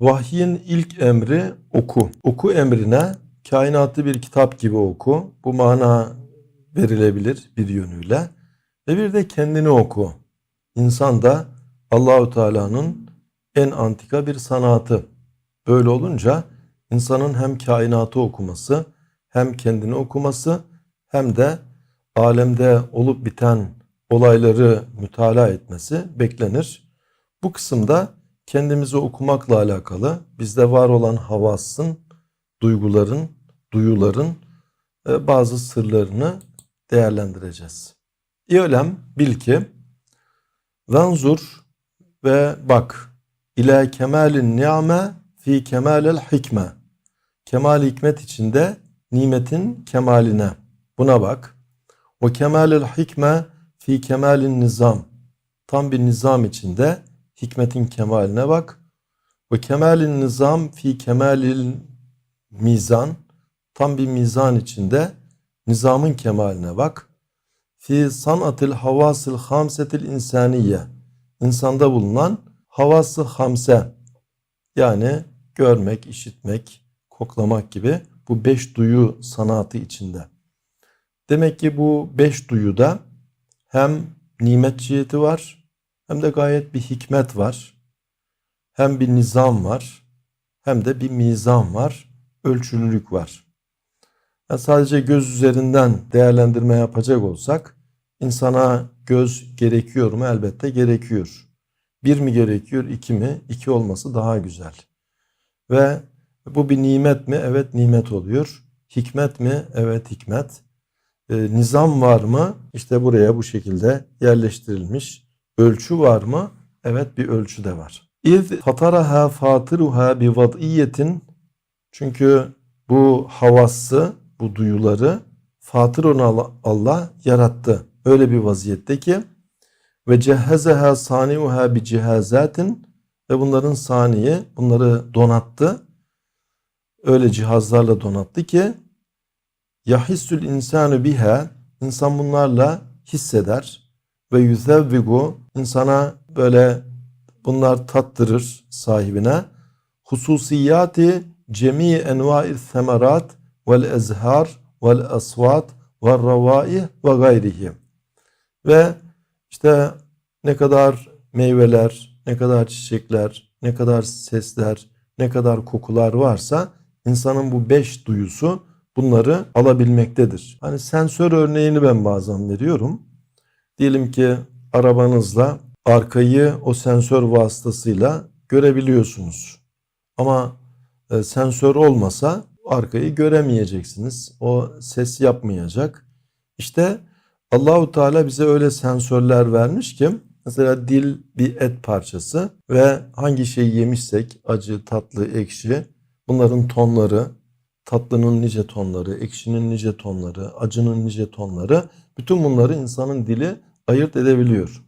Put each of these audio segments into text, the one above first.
Vahyin ilk emri oku. Oku emrine kainatı bir kitap gibi oku. Bu mana verilebilir bir yönüyle. Ve bir de kendini oku. İnsan da Allahu Teala'nın en antika bir sanatı. Böyle olunca insanın hem kainatı okuması, hem kendini okuması, hem de alemde olup biten olayları mütalaa etmesi beklenir. Bu kısımda kendimizi okumakla alakalı bizde var olan havasın, duyguların, duyuların e, bazı sırlarını değerlendireceğiz. İ'lem bil ki venzur ve bak ila kemalin ni'me fi kemalel hikme. Kemal hikmet içinde nimetin kemaline. Buna bak. O kemalel hikme fi kemalin nizam. Tam bir nizam içinde hikmetin kemaline bak. Ve kemalin nizam fi kemalil mizan. Tam bir mizan içinde nizamın kemaline bak. Fi sanatil havasil hamsetil insaniye. İnsanda bulunan havası hamse. Yani görmek, işitmek, koklamak gibi bu beş duyu sanatı içinde. Demek ki bu beş duyuda hem nimet ciheti var hem de gayet bir hikmet var. Hem bir nizam var hem de bir mizan var, ölçülülük var. Yani sadece göz üzerinden değerlendirme yapacak olsak insana göz gerekiyor mu? Elbette gerekiyor. Bir mi gerekiyor, iki mi? İki olması daha güzel. Ve bu bir nimet mi? Evet nimet oluyor. Hikmet mi? Evet hikmet. Ee, nizam var mı? İşte buraya bu şekilde yerleştirilmiş. Ölçü var mı? Evet bir ölçü de var. İz fataraha fatiruha bi vad'iyetin çünkü bu havası, bu duyuları fatır onu Allah yarattı. Öyle bir vaziyette ki ve cehezeha saniuha bi cihazatin ve bunların saniye bunları donattı. Öyle cihazlarla donattı ki yahissül insanu biha insan bunlarla hisseder ve yüzevvigu insana böyle bunlar tattırır sahibine hususiyati cemi enva'il semerat vel ezhar vel asvat ve ravai ve gayrihi ve işte ne kadar meyveler, ne kadar çiçekler, ne kadar sesler, ne kadar kokular varsa insanın bu beş duyusu bunları alabilmektedir. Hani sensör örneğini ben bazen veriyorum. Diyelim ki arabanızla arkayı o sensör vasıtasıyla görebiliyorsunuz. Ama e, sensör olmasa arkayı göremeyeceksiniz. O ses yapmayacak. İşte Allahu Teala bize öyle sensörler vermiş ki mesela dil bir et parçası ve hangi şeyi yemişsek acı, tatlı, ekşi bunların tonları, tatlının nice tonları, ekşinin nice tonları, acının nice tonları bütün bunları insanın dili ayırt edebiliyor.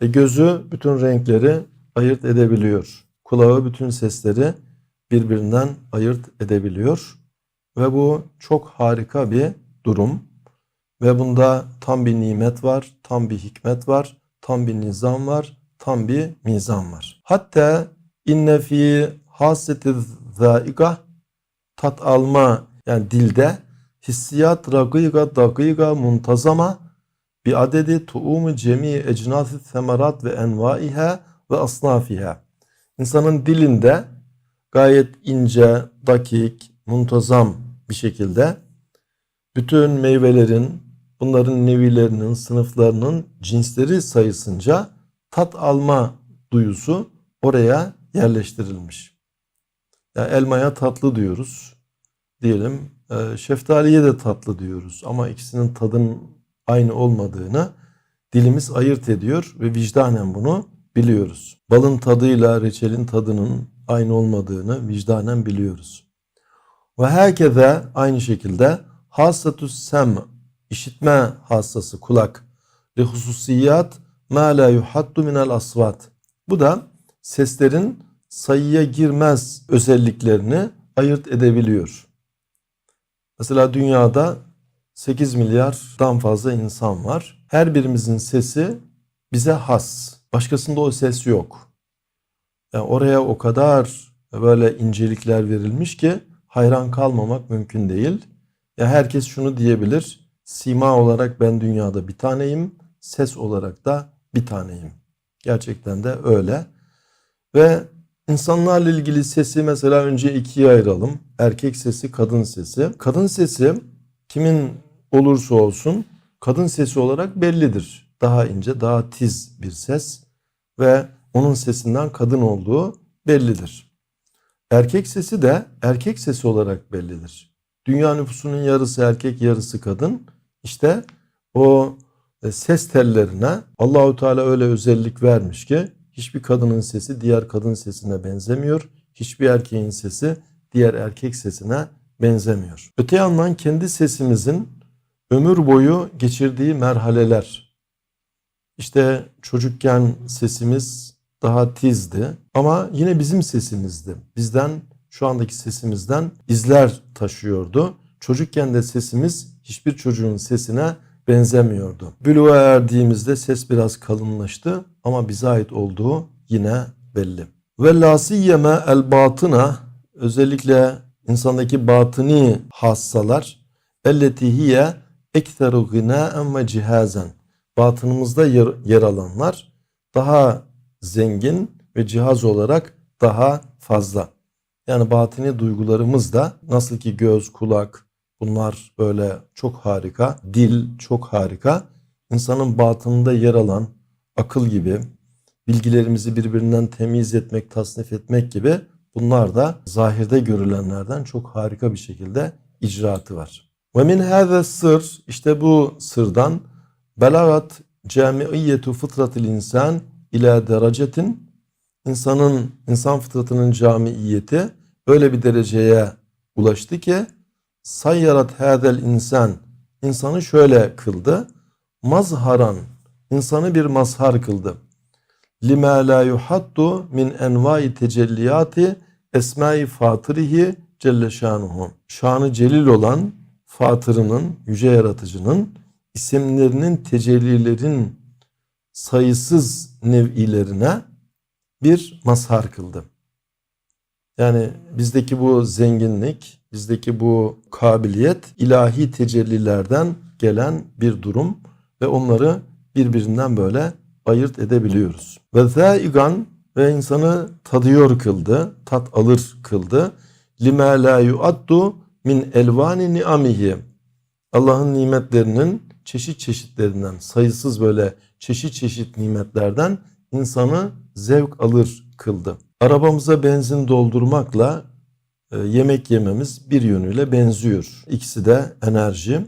E gözü bütün renkleri ayırt edebiliyor. Kulağı bütün sesleri birbirinden ayırt edebiliyor. Ve bu çok harika bir durum. Ve bunda tam bir nimet var, tam bir hikmet var, tam bir nizam var, tam bir mizan var. Hatta inne fi haseti zaiga tat alma yani dilde hissiyat ragiga dagiga muntazama bi adedi tuumu cemi ecnasi semerat ve envaiha ve asnafiha. İnsanın dilinde gayet ince, dakik, muntazam bir şekilde bütün meyvelerin, bunların nevilerinin, sınıflarının cinsleri sayısınca tat alma duyusu oraya yerleştirilmiş. Yani elmaya tatlı diyoruz. Diyelim e, şeftaliye de tatlı diyoruz ama ikisinin tadın aynı olmadığını dilimiz ayırt ediyor ve vicdanen bunu biliyoruz. Balın tadıyla reçelin tadının aynı olmadığını vicdanen biliyoruz. Ve herkese aynı şekilde hasatus sem işitme hassası kulak ve hususiyat ma la yuhattu minel asvat. Bu da seslerin sayıya girmez özelliklerini ayırt edebiliyor. Mesela dünyada 8 milyardan fazla insan var. Her birimizin sesi bize has. Başkasında o ses yok. Yani oraya o kadar böyle incelikler verilmiş ki hayran kalmamak mümkün değil. Ya herkes şunu diyebilir. Sima olarak ben dünyada bir taneyim, ses olarak da bir taneyim. Gerçekten de öyle. Ve insanlarla ilgili sesi mesela önce ikiye ayıralım. Erkek sesi, kadın sesi. Kadın sesi kimin olursa olsun kadın sesi olarak bellidir. Daha ince, daha tiz bir ses ve onun sesinden kadın olduğu bellidir. Erkek sesi de erkek sesi olarak bellidir. Dünya nüfusunun yarısı erkek, yarısı kadın. İşte o e, ses tellerine Allahu Teala öyle özellik vermiş ki hiçbir kadının sesi diğer kadın sesine benzemiyor. Hiçbir erkeğin sesi diğer erkek sesine benzemiyor. Öte yandan kendi sesimizin ömür boyu geçirdiği merhaleler. İşte çocukken sesimiz daha tizdi ama yine bizim sesimizdi. Bizden şu andaki sesimizden izler taşıyordu. Çocukken de sesimiz hiçbir çocuğun sesine benzemiyordu. Bülüğe erdiğimizde ses biraz kalınlaştı ama bize ait olduğu yine belli. Ve lasiyyeme el batına özellikle insandaki batıni hassalar elleti hiye ekteru gınaen ve cihazen batınımızda yer, yer alanlar daha zengin ve cihaz olarak daha fazla. Yani batini duygularımız da nasıl ki göz, kulak bunlar böyle çok harika, dil çok harika. İnsanın batınında yer alan akıl gibi bilgilerimizi birbirinden temiz etmek, tasnif etmek gibi bunlar da zahirde görülenlerden çok harika bir şekilde icraatı var. Ve min hâze sır işte bu sırdan belagat camiiyetu fıtratil insan ila derecetin insanın insan fıtratının camiiyeti öyle bir dereceye ulaştı ki sayyarat hadel insan insanı şöyle kıldı mazharan insanı bir mazhar kıldı. Lima la yuhattu min envai tecelliyati esmai fatirihi celle şanuhu şanı celil olan fatırının yüce yaratıcının isimlerinin tecellilerin sayısız nev'ilerine bir mazhar kıldı. Yani bizdeki bu zenginlik, bizdeki bu kabiliyet ilahi tecellilerden gelen bir durum ve onları birbirinden böyle ayırt edebiliyoruz. Ve zaigan ve insanı tadıyor kıldı, tat alır kıldı. Lima la yuaddu min elvani ni'amihi. Allah'ın nimetlerinin çeşit çeşitlerinden, sayısız böyle çeşit çeşit nimetlerden insanı zevk alır kıldı. Arabamıza benzin doldurmakla e, yemek yememiz bir yönüyle benziyor. İkisi de enerji.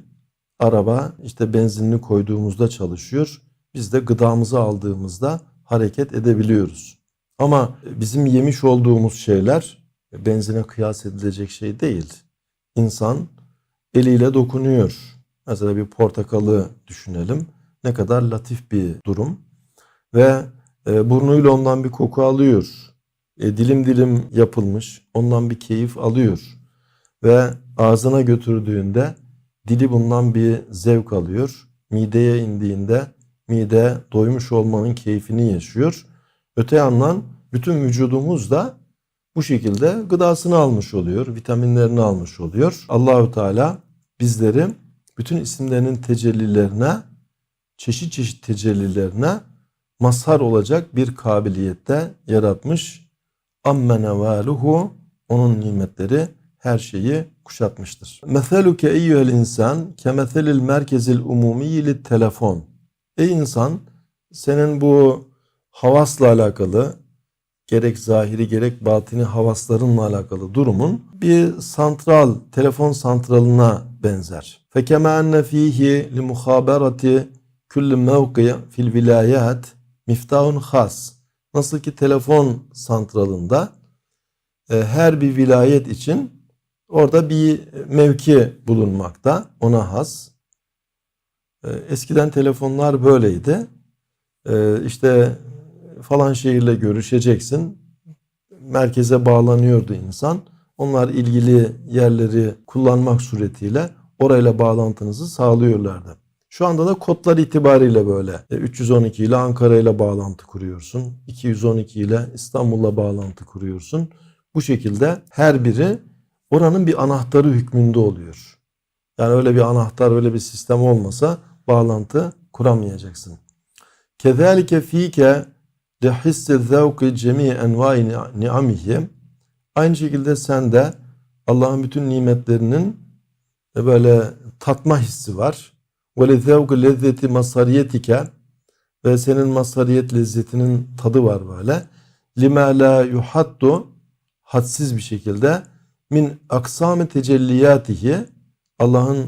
Araba işte benzinini koyduğumuzda çalışıyor. Biz de gıdamızı aldığımızda hareket edebiliyoruz. Ama bizim yemiş olduğumuz şeyler benzine kıyas edilecek şey değil. İnsan eliyle dokunuyor. Mesela bir portakalı düşünelim. Ne kadar latif bir durum. Ve e, burnuyla ondan bir koku alıyor. E, dilim dilim yapılmış. Ondan bir keyif alıyor. Ve ağzına götürdüğünde dili bundan bir zevk alıyor. Mideye indiğinde mide doymuş olmanın keyfini yaşıyor. Öte yandan bütün vücudumuz da bu şekilde gıdasını almış oluyor, vitaminlerini almış oluyor. Allahü Teala bizleri bütün isimlerinin tecellilerine, çeşit çeşit tecellilerine mazhar olacak bir kabiliyette yaratmış. Amme nevaluhu onun nimetleri her şeyi kuşatmıştır. Meseluke eyyühel insan kemeselil merkezil umumi telefon. Ey insan senin bu havasla alakalı gerek zahiri gerek batini havaslarınla alakalı durumun bir santral, telefon santralına benzer. Fekeme enne fihi li muhaberati kulli mevki fil vilayat miftahun has. Nasıl ki telefon santralında e, her bir vilayet için orada bir mevki bulunmakta. Ona has. E, eskiden telefonlar böyleydi. E, işte falan şehirle görüşeceksin. Merkeze bağlanıyordu insan. Onlar ilgili yerleri kullanmak suretiyle orayla bağlantınızı sağlıyorlardı. Şu anda da kodlar itibariyle böyle. 312 ile Ankara ile bağlantı kuruyorsun. 212 ile İstanbul'la bağlantı kuruyorsun. Bu şekilde her biri oranın bir anahtarı hükmünde oluyor. Yani öyle bir anahtar, öyle bir sistem olmasa bağlantı kuramayacaksın. Kezalike fike lehisse zevki cemi envai ni'amihi. Aynı şekilde sen de Allah'ın bütün nimetlerinin böyle tatma hissi var. Ve lezevki lezzeti masariyetike. Ve senin masariyet lezzetinin tadı var böyle. Lima la yuhattu hadsiz bir şekilde. Min aksami tecelliyatihi. Allah'ın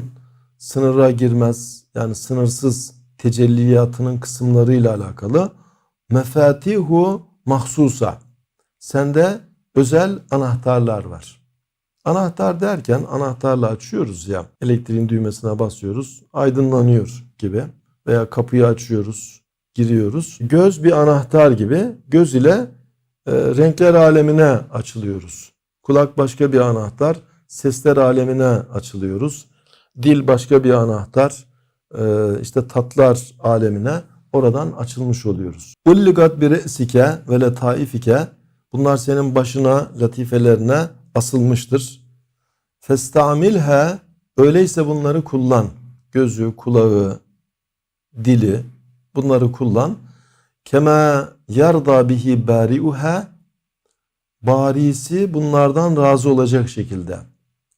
sınıra girmez yani sınırsız tecelliyatının kısımlarıyla alakalı mefatihu mahsusa sende özel anahtarlar var. Anahtar derken anahtarla açıyoruz ya elektriğin düğmesine basıyoruz aydınlanıyor gibi veya kapıyı açıyoruz giriyoruz. Göz bir anahtar gibi göz ile e, renkler alemine açılıyoruz. Kulak başka bir anahtar sesler alemine açılıyoruz. Dil başka bir anahtar e, işte tatlar alemine oradan açılmış oluyoruz. Ulligat bir re'sike ve letaifike bunlar senin başına latifelerine asılmıştır. Festamilhe öyleyse bunları kullan. Gözü, kulağı, dili bunları kullan. Kema yarda bihi bari'uha barisi bunlardan razı olacak şekilde.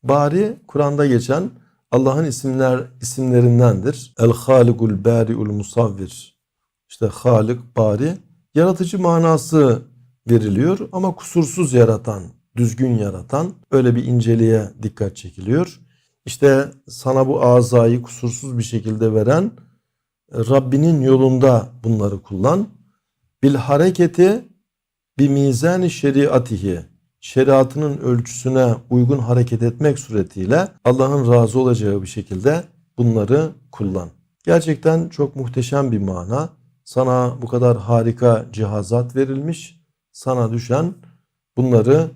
Bari Kur'an'da geçen Allah'ın isimler isimlerindendir. El Halikul Bari'ul Musavvir. İşte Halik, Bari yaratıcı manası veriliyor ama kusursuz yaratan, düzgün yaratan öyle bir inceliğe dikkat çekiliyor. İşte sana bu azayı kusursuz bir şekilde veren Rabbinin yolunda bunları kullan. Bil hareketi bir mizani şeriatihi şeriatının ölçüsüne uygun hareket etmek suretiyle Allah'ın razı olacağı bir şekilde bunları kullan. Gerçekten çok muhteşem bir mana. Sana bu kadar harika cihazat verilmiş. Sana düşen bunları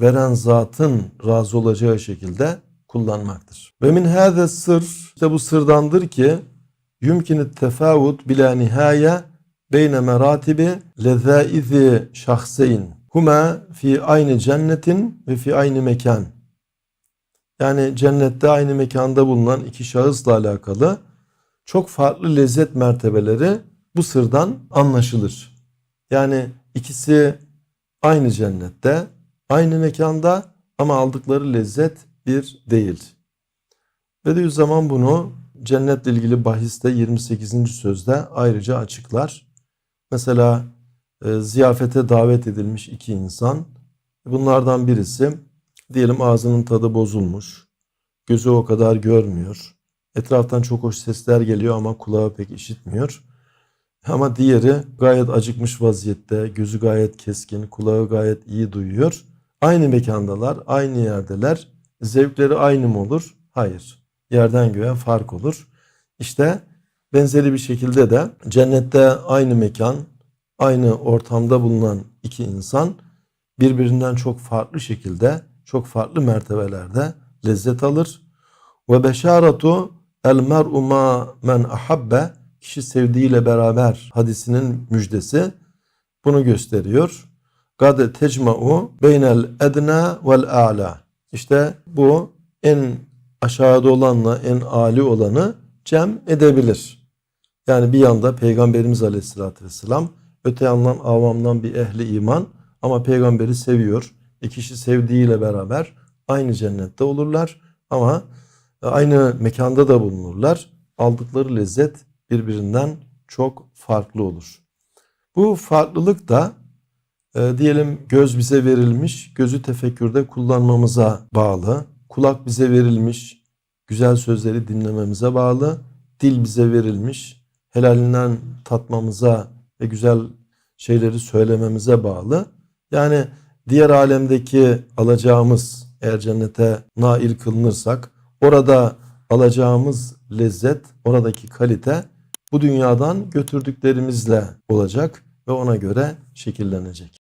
veren zatın razı olacağı şekilde kullanmaktır. Ve min hâze sır işte bu sırdandır ki yumkini tefavut bila nihaye beyne meratibi lezaizi şahseyn huma fi aynı cennetin ve fi aynı mekan. Yani cennette aynı mekanda bulunan iki şahısla alakalı çok farklı lezzet mertebeleri bu sırdan anlaşılır. Yani ikisi aynı cennette, aynı mekanda ama aldıkları lezzet bir değil. Bediüzzaman bunu cennetle ilgili bahiste 28. sözde ayrıca açıklar. Mesela e, ziyafete davet edilmiş iki insan. Bunlardan birisi diyelim ağzının tadı bozulmuş. Gözü o kadar görmüyor. Etraftan çok hoş sesler geliyor ama kulağı pek işitmiyor. Ama diğeri gayet acıkmış vaziyette, gözü gayet keskin, kulağı gayet iyi duyuyor. Aynı mekandalar, aynı yerdeler. Zevkleri aynı mı olur? Hayır. Yerden göğe fark olur. İşte benzeri bir şekilde de cennette aynı mekan, aynı ortamda bulunan iki insan birbirinden çok farklı şekilde, çok farklı mertebelerde lezzet alır. Ve beşaratu el mer'u ma men ahabbe kişi sevdiğiyle beraber hadisinin müjdesi bunu gösteriyor. Gade tecma'u beynel edna vel a'la. İşte bu en aşağıda olanla en âli olanı cem edebilir. Yani bir yanda Peygamberimiz Aleyhisselatü Vesselam öte yandan avamdan bir ehli iman ama peygamberi seviyor. E kişi sevdiğiyle beraber aynı cennette olurlar ama aynı mekanda da bulunurlar. Aldıkları lezzet birbirinden çok farklı olur. Bu farklılık da e, diyelim göz bize verilmiş, gözü tefekkürde kullanmamıza bağlı. Kulak bize verilmiş, güzel sözleri dinlememize bağlı. Dil bize verilmiş, helalinden tatmamıza ve güzel şeyleri söylememize bağlı. Yani diğer alemdeki alacağımız eğer cennete nail kılınırsak orada alacağımız lezzet, oradaki kalite bu dünyadan götürdüklerimizle olacak ve ona göre şekillenecek.